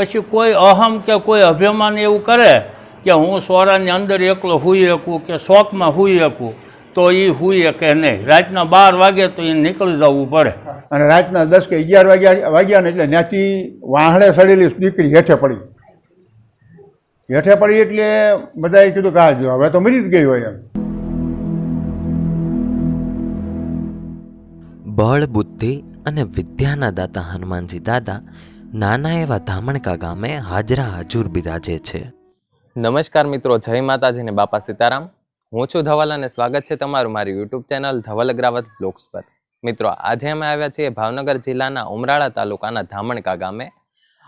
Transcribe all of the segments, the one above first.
પછી કોઈ અહમ કે કોઈ અભિમાન એવું કરે કે હું સોરાની અંદર એકલો હુઈ શકું કે શોખમાં હુઈ શકું તો એ હુઈ કે નહીં. રાતના બાર વાગે તો એ નીકળી જવું પડે. અને રાતના દસ કે અગિયાર વાગ્યા વાગ્યા ને એટલે ત્યાંથી વાહણે સડેલી દીકરી હેઠે પડી. હેઠે પડી એટલે બધાએ કીધું કે જો હવે તો મરી જ ગઈ હોય એમ. બળ બુદ્ધિ અને વિદ્યાના દાતા હનુમાનજી દાદા નાના એવા ધામણકા ગામે હાજરા હજુર બિરાજે છે. નમસ્કાર મિત્રો, જય માતાજી ને બાપા સીતારામ. હું છું ધવલ અને સ્વાગત છે તમારું મારી YouTube channel Dhaval Agravat vlogs પર. મિત્રો, આજે અમે આવ્યા છીએ ભાવનગર જિલ્લાના ઉમરાળા તાલુકાના ધામણકા ગામે.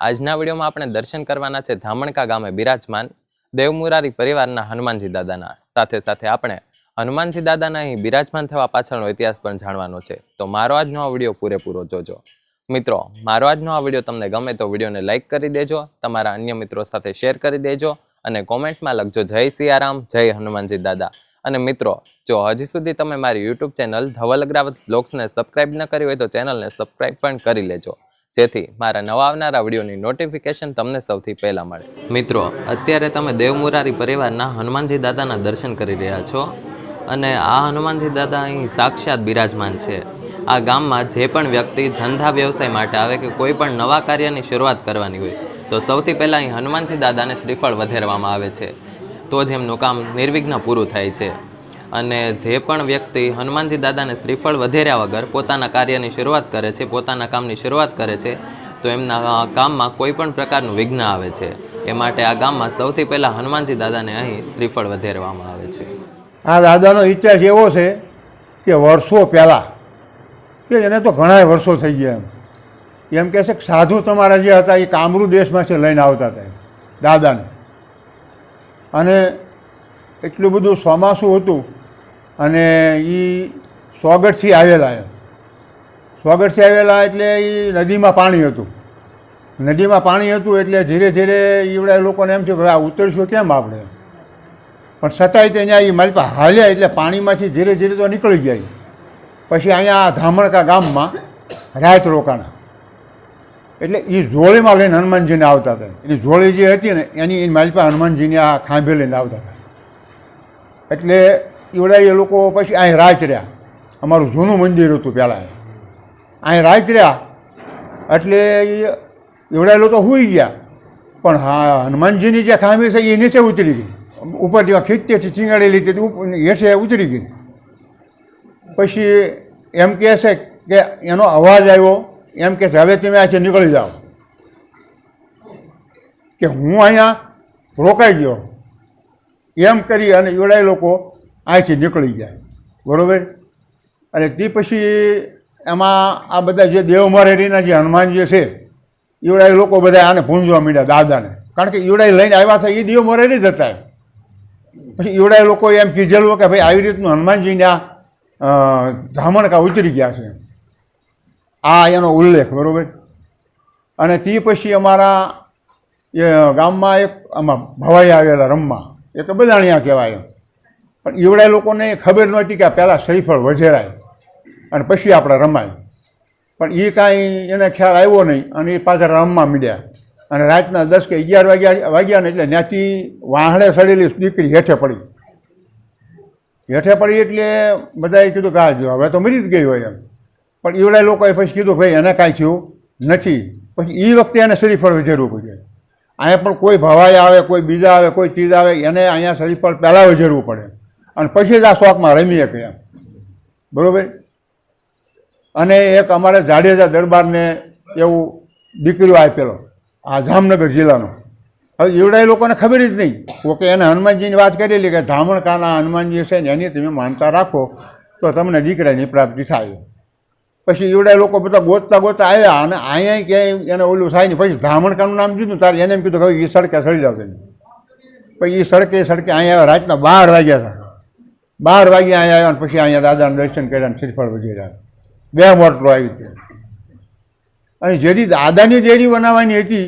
આજના વિડીયોમાં આપણે દર્શન કરવાના છે ધામણકા ગામે બિરાજમાન દેવમુરારી પરિવારના હનુમાનજી દાદાના. સાથે સાથે આપણે હનુમાનજી દાદાના અહીં બિરાજમાન થવા પાછળનો ઇતિહાસ પણ જાણવાનો છે. તો મારો આજનો આ વીડિયો પૂરેપૂરો જોજો. મિત્રો, મારો આજનો આ વીડિયો તમને ગમે તો વિડીયોને લાઇક કરી દેજો, તમારા અન્ય મિત્રો સાથે શેર કરી દેજો અને કોમેન્ટમાં લખજો જય સિયારામ, જય હનુમાનજી દાદા. અને મિત્રો, જો હજી સુધી તમે મારી યુટ્યુબ ચેનલ ધવલ અગ્રાવત બ્લોગ્સને સબસ્ક્રાઇબ ન કરી હોય તો ચેનલને સબસ્ક્રાઇબ પણ કરી લેજો. જેથી મારા નવા આવનારા વિડીયોની નોટિફિકેશન તમને સૌથી પહેલાં મળે. મિત્રો, અત્યારે તમે દેવમુરારી પરિવારના હનુમાનજી દાદાના દર્શન કરી રહ્યા છો. અને આ હનુમાનજી દાદા અહીં સાક્ષાત બિરાજમાન છે. આ ગામમાં જે પણ વ્યક્તિ ધંધા વ્યવસાય માટે આવે કે કોઈ પણ નવા કાર્યની શરૂઆત કરવાની હોય, તો સૌથી પહેલાં અહીં હનુમાનજી દાદાને શ્રીફળ વધેરવામાં આવે છે. તો જ એમનું કામ નિર્વિઘ્ન પૂરું થાય છે. અને જે પણ વ્યક્તિ હનુમાનજી દાદાને શ્રીફળ વધેર્યા વગર પોતાના કાર્યની શરૂઆત કરે છે, પોતાના કામની શરૂઆત કરે છે, તો એમના કામમાં કોઈ પણ પ્રકારનું વિઘ્ન આવે છે. એ માટે આ ગામમાં સૌથી પહેલાં હનુમાનજી દાદાને અહીં શ્રીફળ વધેરવામાં આવે છે. આ દાદાનો ઇતિહાસ એવો છે કે વર્ષો પહેલાં કે એને તો ઘણાય વર્ષો થઈ ગયા એમ. એમ કહે છે કે સાધુ તમારા જે હતા એ કામરૂ દેશમાંથી લઈને આવતા હતા દાદાને. અને એટલું બધું ચોમાસું હતું અને એ સોગઠથી આવેલા એમ. સોગઠથી આવેલા એટલે એ નદીમાં પાણી હતું. નદીમાં પાણી હતું એટલે ધીરે ધીરે એવડા લોકોને એમ થયું કે આ ઉતરશું કેમ આપણે? પણ છતાંય તે અહીંયા એ મારી પાસે હાલ્યા એટલે પાણીમાંથી ધીરે ધીરે તો નીકળી ગયા. પછી અહીંયા ધામણકા ગામમાં રાત રોકાણા. એટલે એ જોળીમાં લઈને હનુમાનજીને આવતા હતા. એની જોળી જે હતી ને, એની એની મારી પાસે હનુમાનજીને આ ખાંભે લઈને આવતા હતા. એટલે એવડા એ લોકો પછી અહીં રાત રહ્યા. અમારું જૂનું મંદિર હતું પહેલાં. અહીં રાત રહ્યા. એટલે એવડા લોકો સૂઈ ગયા. પણ હા, હનુમાનજીની જે ખાંભી છે એ નીચે ઉતરી ગઈ. ઉપર જેવા ખીચતી ચીંગાડેલી તે ઉપ- હેઠે ઉતરી ગઈ. પછી એમ કહે છે કે એનો અવાજ આવ્યો એમ કે છે, હવે તમે આથી નીકળી જાઓ. કે હું અહીંયા રોકાઈ ગયો. એમ કરી અને જોડાય લોકો અહીંથી નીકળી જાય. બરાબર? અને તે પછી એમાં આ બધા જે દેવમરેડીના જે હનુમાનજી છે ઈવડાય લોકો બધા આને પૂંજવા માંડ્યા દાદાને. કારણ કે ઈવડાય લઈને આવ્યા હતા એ દેવમરેડી જ હતા પછી ઈવડાય લોકો એમ કીધેલું કે ભાઈ આવી રીતનું હનુમાનજીને અ, ધામણકા ઉતરી ગયા છે. આ એનો ઉલ્લેખ, બરાબર? અને તે પછી અમારા એ ગામમાં એક આમાં ભવાઈ આવેલા રમવા એ તો બધાણિયા કહેવાય. પણ એવડા લોકોને ખબર નહોતી કે પહેલાં શ્રીફળ વજેરાય અને પછી આપણે રમાય. પણ એ કાંઈ એને ખ્યાલ આવ્યો નહીં અને એ પાછા રમવા મીડ્યા. અને રાતના દસ કે અગિયાર વાગ્યા વાગ્યા ને એટલે ત્યાંથી વાહણે સડેલી દીકરી હેઠે પડી. હેઠે પડી એટલે બધાએ કીધું કે આ જો, હવે તો મરી જ ગઈ હોય એમ. પણ એવડા લોકોએ પછી કીધું, ભાઈ, એને કાંઈ થયું નથી. પછી એ વખતે એને શરીફળ વિઝેરવું પડે અહીંયા પણ કોઈ ભવાઈ આવે, કોઈ બીજા આવે, કોઈ ચીજ આવે, એને અહીંયા શરીફળ પહેલાં વિઝેરવું પડે. અને પછી જ આ શોખમાં રમી શકે એમ. બરાબર? અને એક અમારે જાડેજા દરબારને એવું દીકરીઓ આપેલો, આ જામનગર જિલ્લાનો. હવે એવડાય લોકોને ખબર જ નહીં. કોકે એને હનુમાનજીની વાત કરેલી કે ધામણકાના હનુમાનજી છે ને એની તમે માનતા રાખો તો તમને દીકરાની પ્રાપ્તિ થાય. પછી એવડાય લોકો બધા ગોતતા ગોતતા આવ્યા અને અહીંયા ક્યાંય એને ઓલું થાય ને પછી ધામણકાનું નામ જીધું તારે એને એમ કીધું કે એ સડકે સડી જાવ પછી એ સડકે સડકે અહીંયા આવ્યા રાતના બાર વાગ્યા હતા. બાર વાગ્યા અહીંયા આવ્યા પછી અહીંયા દાદાને દર્શન કર્યા અને શ્રીફળ વગેરે રહ્યા બે મોટરો આવી હતી અને જેથી દાદાની દેરી બનાવવાની હતી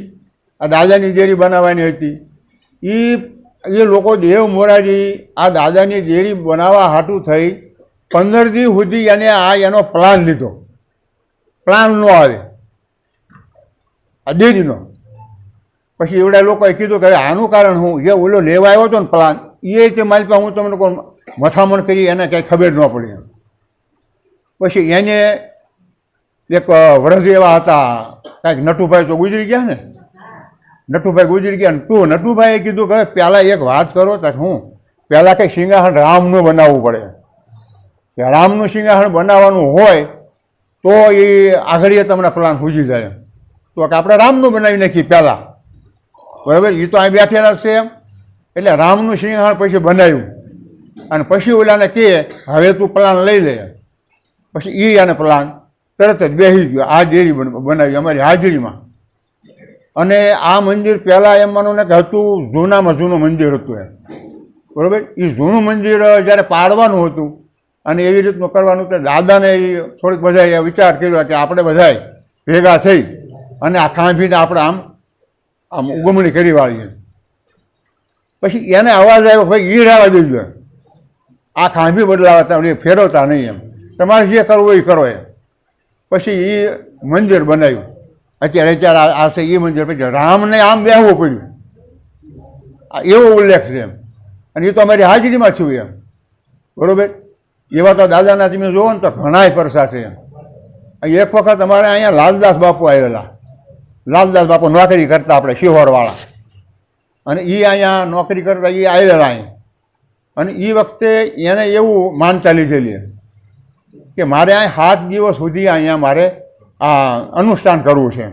આ દાદાની ડેરી બનાવવાની હતી. એ એ લોકો દેવ મોરારી આ દાદાની ડેરી બનાવવા હાટું થઈ પંદર દી સુધી એને આ એનો પ્લાન લીધો. પ્લાન ન આવે. આ ડેરીનો. પછી એવડા લોકોએ કીધું કે આનું કારણ હું, જે ઓલો લેવા આવ્યો હતો ને પ્લાન એ રીતે મારી પાસે હું તમને કોઈ મથામણ કરી એને કંઈ ખબર ન પડી એમ. પછી એને એક વરસ એવા હતા, કાંઈક નટુભાઈ તો ગુજરી ગયા ને નટુભાઈ ગુજરી ગયા તું નટુભાઈએ કીધું કે પહેલાં એક વાત કરો તો હું પહેલાં કંઈક સિંહાસન રામનું બનાવવું પડે. કે રામનું સિંહાસન બનાવવાનું હોય તો એ આગળીએ તમને પ્લાન સૂજી જાય. તો કે આપણે રામનું બનાવી નાખીએ પહેલાં. બરાબર? એ તો અહીં બેઠેલા છે એમ. એટલે રામનું સિંહાસન પછી બનાવ્યું. અને પછી ઓલાને કહે, હવે તું પ્લાન લઈ લે. પછી એ આને પ્લાન તરત જ બેસી ગયો. ડેરી બનાવી, અમારી હાજરીમાં. અને આ મંદિર પહેલાં એમ માનો ને કે હતું, જૂનામાં જૂનું મંદિર હતું એમ. બરાબર? એ જૂનું મંદિર જ્યારે પાડવાનું હતું, અને એવી રીતનું કરવાનું તો દાદાને એ થોડીક બધાએ વિચાર કર્યો કે આપણે બધાય ભેગા થઈ અને આ ખાંભીને આપણે આમ આમ ઉગમણી કરી વાળીએ. પછી એને અવાજ આવ્યો, ભાઈ એ રહેવા દેજો. આ ખાંભી બદલાવતા એ ફેરવતા નહીં એમ. તમારે જે કરવું એ કરો એમ. પછી એ મંદિર બનાવ્યું. અત્યારે અત્યારે આ- છે એ મંદિર પછી રામને આમ બેહવું પડ્યું. એવો ઉલ્લેખ છે એમ. અને એ તો અમારી હાજરીમાં છું એમ. બરોબર? એવા તો દાદાના તમે જોવો ને તો ઘણાય પરસા છે એમ. એક વખત અમારે અહીંયા લાલદાસ બાપુ આવેલા. લાલદાસ બાપુ નોકરી કરતા આપણે શિહોરવાળા. અને એ અહીંયા નોકરી કરતા એ આવેલા અહીં. અને એ વખતે એને એવું માનતા લીધેલી કે મારે અહીં સાત દિવસ સુધી અહીંયા મારે આ અનુષ્ઠાન કરવું છે.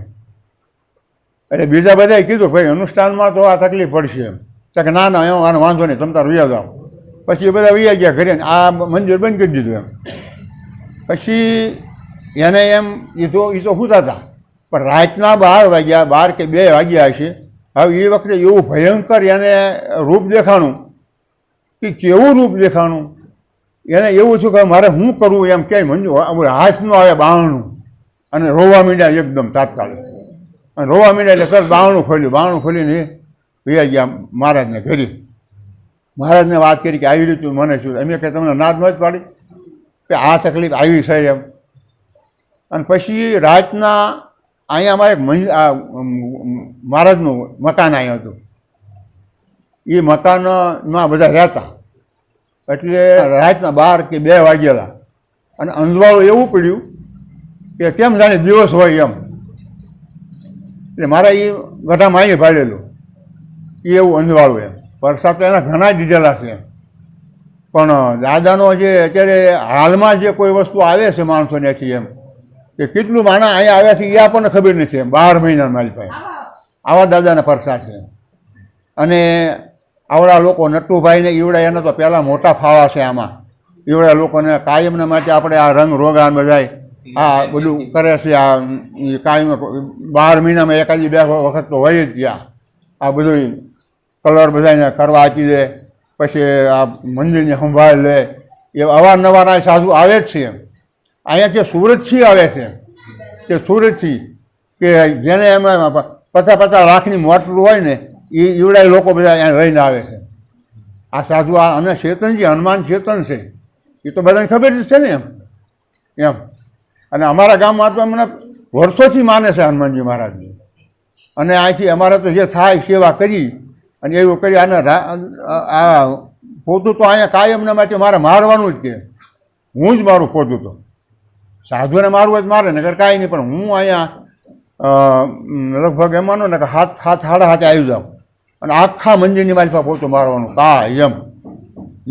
એટલે બીજા બધાએ કીધું, ભાઈ, અનુષ્ઠાનમાં તો આ તકલીફ પડશે. તો કે, ના ના, એમ, આનો વાંધો નહીં, તમે તાર વ્યા જાઓ. પછી એ બધા વ્યા ગયા ઘરે આ મંદિર બંધ કરી દીધું એમ. પછી એને એમ એ તો એ તો સુતા હતા પણ રાતના બાર વાગ્યા, બાર કે બે વાગ્યા હશે. હવે એ વખતે એવું ભયંકર એને રૂપ દેખાણું. કે કેવું રૂપ દેખાણું? એને એવું થયું કે મારે શું કરવું એમ ક્યાંય મંજુ હાથ ન આવે બાવણું અને રોવા મીંડ્યા એકદમ તાત્કાલિક. અને રોવા મીંડ્યા એટલે તરત બાવણું ખોલ્યું. બાવણું ખોલીને ભૈયા ગયા મહારાજને ઘરે. મહારાજને વાત કરી કે આવી રીતે મને શું? એમ કે તમને નાદ ન જ પાડી. કે આ તકલીફ આવી છે એમ. અને પછી રાતના અહીંયા અમારે મહારાજનું મકાન અહીંયા હતું. એ મકાનમાં બધા રહેતા. એટલે રાતના બાર કે બે વાગેલા અને અંજવાળું એવું પડ્યું કે કેમ જાણે દિવસ હોય એમ? એટલે મારા એ ગઢામાં અહીં પાડેલું એ એવું અંજવાળું એમ. વરસાદ તો એના ઘણા દીધેલા છે. પણ દાદાનો જે અત્યારે હાલમાં જે કોઈ વસ્તુ આવે છે માણસોનેથી એમ, કે કેટલું માણા અહીંયા આવ્યા છે એ આપણને ખબર નથી એમ. બાર મહિના મારી પાસે. આવા દાદાના પરસા છે. અને આવડા લોકો, નટુભાઈને ઈવડા, એના તો પહેલાં મોટા ફાળા છે આમાં. ઈવડા લોકોને કાયમના માટે આપણે આ રંગ રોગાન બધાય આ બધું કરે છે આ કાયમ બાર મહિનામાં એકાદી બે વખત તો હોય જ ત્યાં. આ બધું કલર બધાને કરવા આપી દે પછી આ મંદિરની સંભાળ લે. એ અવારનવાર આ સાધુ આવે જ છે એમ. અહીંયા જે સુરતથી આવે છે કે સુરતથી કે જેને એમાં પચાસ પચાસ લાખની મોટર હોય ને એ ઈવડાય લોકો બધા અહીંયા લઈને આવે છે. આ સાધુ આ અને ચેતનજી હનુમાન ચેતન છે. એ તો બધાને ખબર જ છે ને એમ. એમ. અને અમારા ગામમાં તો અમને વર્ષોથી માને છે હનુમાનજી મહારાજની. અને અહીંથી અમારે તો જે થાય સેવા કરી, અને એવું કરી, આને આ પોતું તો અહીંયા કાયમના માટે મારે મારવાનું જ કે. હું જ મારું પોતું તો. સાધુને મારવું જ મારે નગર કાંઈ નહીં, પણ હું અહીંયા લગભગ એમ માનો ને કે હાથ હાથ, હાડા હાથે આવી જાઉં. અને આખા મંદિરની મારી પોતું મારવાનું કા એમ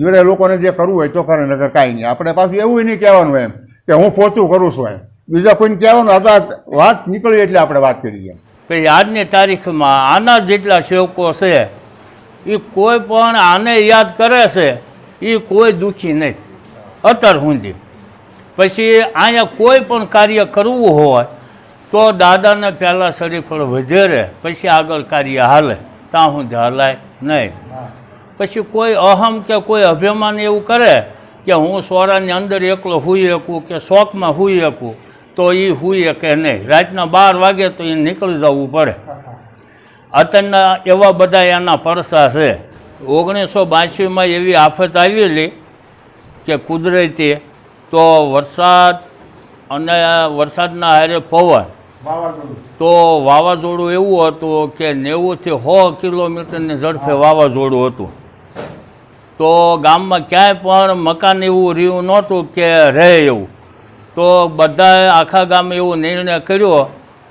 જોડે લોકોને જે કરવું હોય તો કરે નગર કાંઈ નહીં. આપણે પાછું એવું નહીં કહેવાનું એમ. કે હું પોતું કરું છું એમ. બીજા કોઈને કહેવાનું હતા વાત નીકળી એટલે આપણે વાત કરી એમ. કે આજની તારીખમાં આના જેટલા સેવકો છે એ કોઈ પણ આને યાદ કરે છે એ કોઈ દુઃખી નહીં. અત્યાર સુધી પછી અહીંયા કોઈ પણ કાર્ય કરવું હોય તો દાદાને પહેલાં શરીફળ વધેરે પછી આગળ કાર્ય હાલે. ત્યાં સુધી હલાય નહીં. પછી કોઈ અહમ કે કોઈ અભિમાન એવું કરે કે હું સોરાની અંદર એકલો હુઈ શકું કે શોખમાં હુઈ શકું તો એ હુઈએ કે નહીં. રાતના બાર વાગે તો એ નીકળી જવું પડે. અત્યારના એવા બધા એના પરસા છે. ઓગણીસો બાંસીમાં એવી આફત આવેલી કે કુદરતી તો વરસાદ અને વરસાદના હારે પવન. તો વાવાઝોડું એવું હતું કે નેવુંથી સો કિલોમીટરની ઝડપે વાવાઝોડું હતું. તો ગામમાં ક્યાંય પણ મકાન એવું રહ્યું નહોતું કે રહે એવું. તો બધાએ આખા ગામે એવો નિર્ણય કર્યો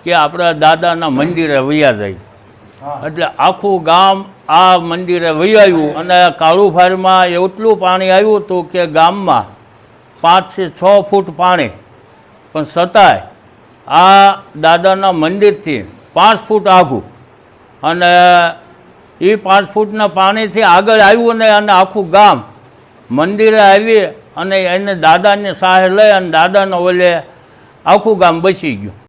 કે આપણા દાદાના મંદિરે વૈયા જાય. એટલે આખું ગામ આ મંદિરે વહી આવ્યું અને કાળુભારમાં એટલું પાણી આવ્યું હતું કે ગામમાં પાંચથી છ ફૂટ પાણી. પણ છતાંય આ દાદાના મંદિરથી પાંચ ફૂટ આઘું અને એ પાંચ ફૂટના પાણીથી આગળ આવ્યું ને અને આખું ગામ મંદિરે આવી અને એને દાદાની સહાય લઈ અને દાદાનો ઓલે આખું ગામ બચી ગયું.